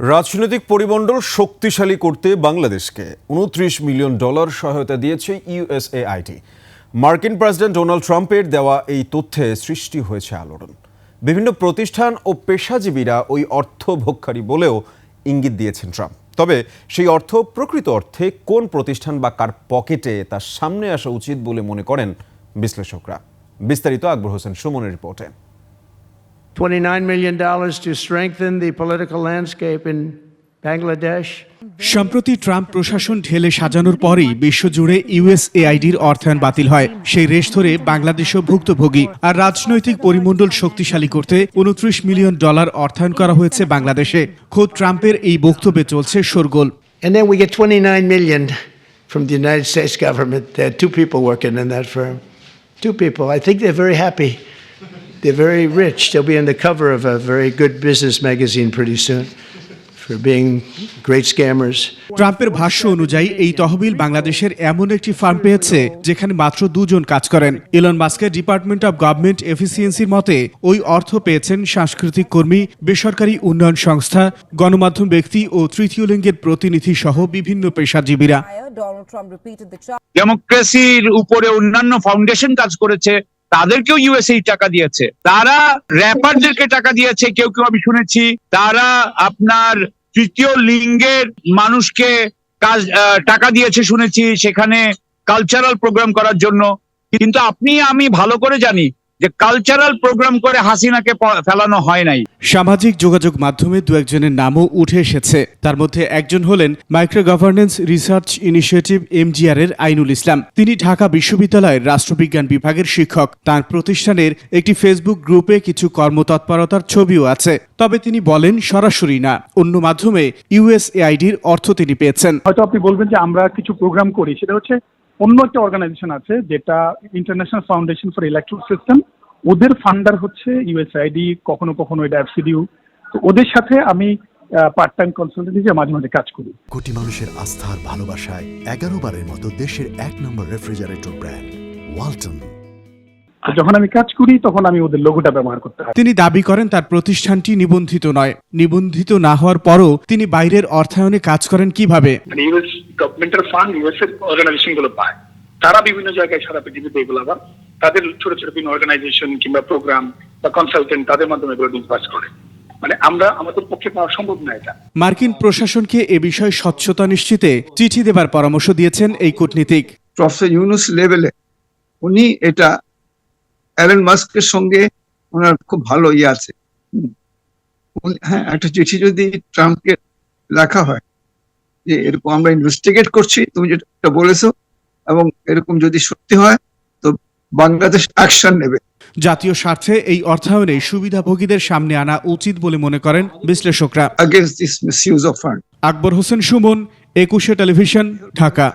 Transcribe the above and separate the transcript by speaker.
Speaker 1: রাজনৈতিক পরিমণ্ডল শক্তিশালী করতে বাংলাদেশকে উনত্রিশ মিলিয়ন ডলার সহায়তা দিয়েছে ইউএসএআইটি। মার্কিন প্রেসিডেন্ট ডোনাল্ড ট্রাম্পের দেওয়া এই তথ্যে সৃষ্টি হয়েছে আলোড়ন। বিভিন্ন প্রতিষ্ঠান ও পেশাজীবীরা ওই অর্থ ভোগকারী বলেও ইঙ্গিত দিয়েছেন ট্রাম্প। তবে সেই অর্থ প্রকৃত অর্থে কোন প্রতিষ্ঠান বা কার পকেটে তার সামনে আসা উচিত বলে মনে করেন বিশ্লেষকরা। বিস্তারিত আকবর হোসেন সুমনের রিপোর্টে।
Speaker 2: $29 million to strengthen the political landscape in Bangladesh.
Speaker 3: সম্প্রতি ট্রাম্প প্রশাসন ঢেলে সাজানোর পরেই বিশ্বজুড়ে ইউএসএআইডির অর্থায়ন বাতিল হয়। সেই রেশ ধরে বাংলাদেশও ভুক্তভোগী। আর রাজনৈতিক পরিমণ্ডল শক্তিশালী করতে উনত্রিশ মিলিয়ন ডলার অর্থায়ন করা হয়েছে বাংলাদেশে। খোদ ট্রাম্পের এই বক্তব্যে চলছে
Speaker 2: সরগোল Two people, I think they're very happy. They're very rich. They'll be on the cover of a very good business magazine pretty soon for being great scammers.
Speaker 3: ট্রাম্পের ভাষ্য অনুযায়ী এই তহবিল বাংলাদেশের এমন একটি ফার্ম পেয়েছে যেখানে মাত্র দুজন কাজ করেন ইলন মাস্কের ডিপার্টমেন্ট অব গভর্নমেন্ট এফিসিয়েন্সির মতে ওই অর্থ পেয়েছেন সাংস্কৃতিক কর্মী বেসরকারি উন্নয়ন সংস্থা গণমাধ্যম ব্যক্তি ও তৃতীয় লিঙ্গের প্রতিনিধি সহ বিভিন্ন পেশাজীবীরা
Speaker 4: Donald Trump repeated the charge.
Speaker 5: ডেমোক্রেসির উপরে অন্যান্য ফাউন্ডেশন কাজ করেছে তাদেরকেও ইউএসএ টাকা দিয়েছে। তারা র্যাপারদেরকে টাকা দিয়েছে, কেউ কেউ আমি শুনেছি। তারা আপনার তৃতীয় লিঙ্গের মানুষকে কাজ টাকা দিয়েছে শুনেছি সেখানে কালচারাল প্রোগ্রাম করার জন্য। কিন্তু আপনি, আমি ভালো করে জানি যে কালচারাল প্রোগ্রাম করে হাসিনাকে ফেলানো হয় নাই।
Speaker 3: সামাজিক যোগাযোগ মাধ্যমে দু একজনের নামও উঠে এসেছে। তার মধ্যে একজন হলেন micro governance research initiative MGR এর আইনুল ইসলাম। তিনি ঢাকা বিশ্ববিদ্যালয়ের রাষ্ট্রবিজ্ঞান বিভাগের শিক্ষক। তার প্রতিষ্ঠানের একটি ফেসবুক গ্রুপে কিছু কর্মতৎপরতার ছবিও আছে। তবে তিনি বলেন সরাসরি না। অন্য মাধ্যমে ইউএসএআইডির অর্থ তিনি পেয়েছেন।
Speaker 6: হয়তো আপনি বলবেন যে আমরা কিছু প্রোগ্রাম করি। সেটা হচ্ছে অন্য একটা অর্গানাইজেশন আছে যেটা international foundation for electric system ওদের ফান্ডার হচ্ছে ইউএসআইডি কখনো কখনো এটা এফসিডিউ তো ওদের সাথে আমি পার্ট টাইম কনসালটেন্ট হিসেবে মাঝে মাঝে কাজ করি।
Speaker 7: কোটি মানুষের আস্থার ভালোবাসায় এগারো বারের মতো দেশের এক নম্বর রেফ্রিজারেটর ব্র্যান্ড ওয়ালটন
Speaker 6: যখন আমি কাজ করি তখন আমি ওদের লোগোটা ব্যবহার করতে হয়।
Speaker 3: তিনি দাবি করেন তার প্রতিষ্ঠানটি নিবন্ধিত নয়। নিবন্ধিত না হওয়ার পরও তিনি বাইরের অর্থায়নে কাজ করেন কীভাবে?
Speaker 8: মানে ইউএস গভর্নমেন্টের ফান্ড ইউএস এর অর্গানাইজেশনগুলো পায়। তারা বিভিন্ন জায়গায় সারা পৃথিবীতে এগুলো আবার তাদের ছোট ছোট বিভিন্ন অর্গানাইজেশন কিংবা প্রোগ্রাম বা কনসালটেন্ট তাদের মাধ্যমে এগুলো ডিসবার্স করে। মানে আমরা আমাদের পক্ষে পাওয়া সম্ভব না এটা।
Speaker 3: মার্কিন প্রশাসনকে এ বিষয়ে স্বচ্ছতা নিশ্চিতে চিঠি দেবার পরামর্শ দিয়েছেন এই কূটনীতিক।
Speaker 9: প্রফেসর ইউনুস লেভেলে উনি এটা অ্যালেন মাস্কের সঙ্গে ওনার খুব ভালো ইয়ে আছে। হ্যাঁ একটা চিঠি যদি ট্রাম্পকে লেখা হয় যে এরকম আমরা ইনভেস্টিগেট করছি তুমি যেটা বলেছ এবং এরকম যদি সত্যি হয় তো বাংলাদেশ অ্যাকশন নেবে।
Speaker 3: জাতীয় স্বার্থে এই অর্থায়নে সুবিধাভোগীদের সামনে আনা উচিত বলে মনে করেন বিশ্লেষকরা।
Speaker 9: Against this misuse of fund
Speaker 3: Akbar Hossain Sumon Ekushey television Dhaka.